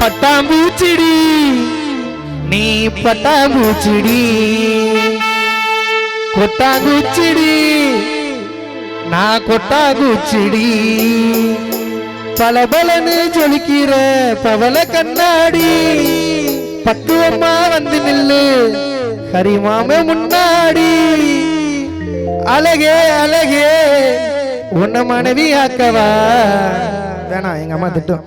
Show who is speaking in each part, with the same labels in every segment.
Speaker 1: பட்டாம்பூச்சிடி. நீ பட்டாம்பூச்சிடி. கொட்டாங்குச்சிடி நான் கொட்டாங்குச்சிடி பளபளன்னு ஜொலிக்கிற பவள கண்ணாடி. பக்குவமா வந்து நில்லு ஹரிமாம முன்னாடி. அழகே அழகே உன்ன மனைவி ஆக்கவா? வேணாம் எங்க அம்மா திட்டம்.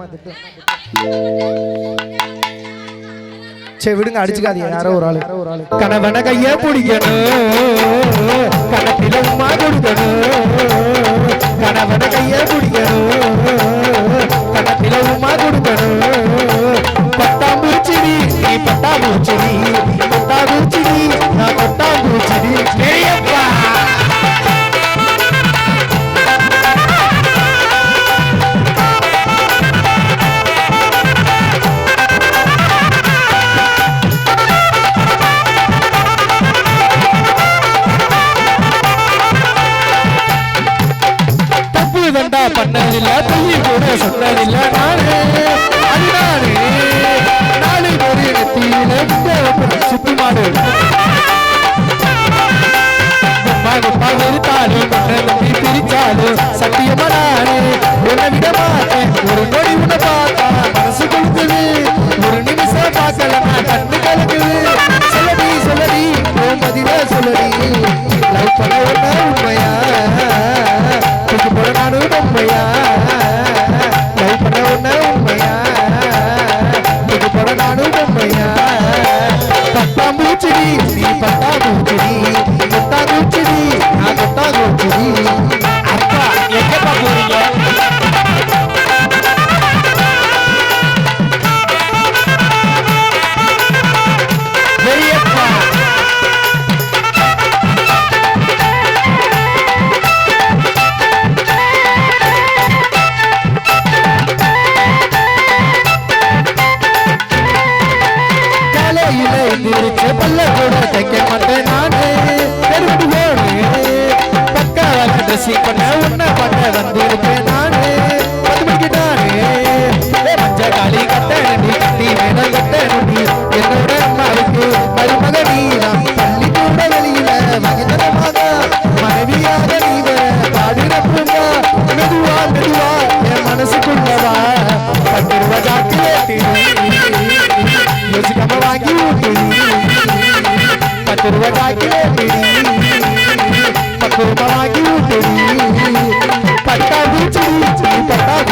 Speaker 1: சரி விடுங்க அடிச்சுக்காதீங்க. யாரோ ஒரு ஆளு. கணவன கைய பிடிக்கணும். கணத்தில உமா கொடுக்கணும் கணவன கைய பிடிக்கணும். கணத்தில உமா கொடுக்கணும் பண்ணதில்ல தள்ளி கூட சொன்னதில்ல நானு. அது நானு நாலு பேரு நெத்தியில விட்ட மாடு. சத்தியமா உன்னை விட மாட்டேன். ஒரு நொடி உன்னை பார்த்தா மனசு ஒரு நிமிஷம் பார்க்கல நான் நீ வளர்ந்து சீக்கிரம். உன்னை பண்ண வந்திருப்பேன்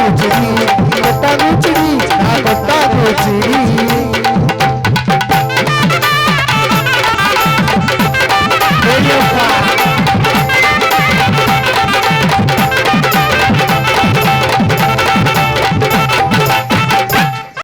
Speaker 1: पूजे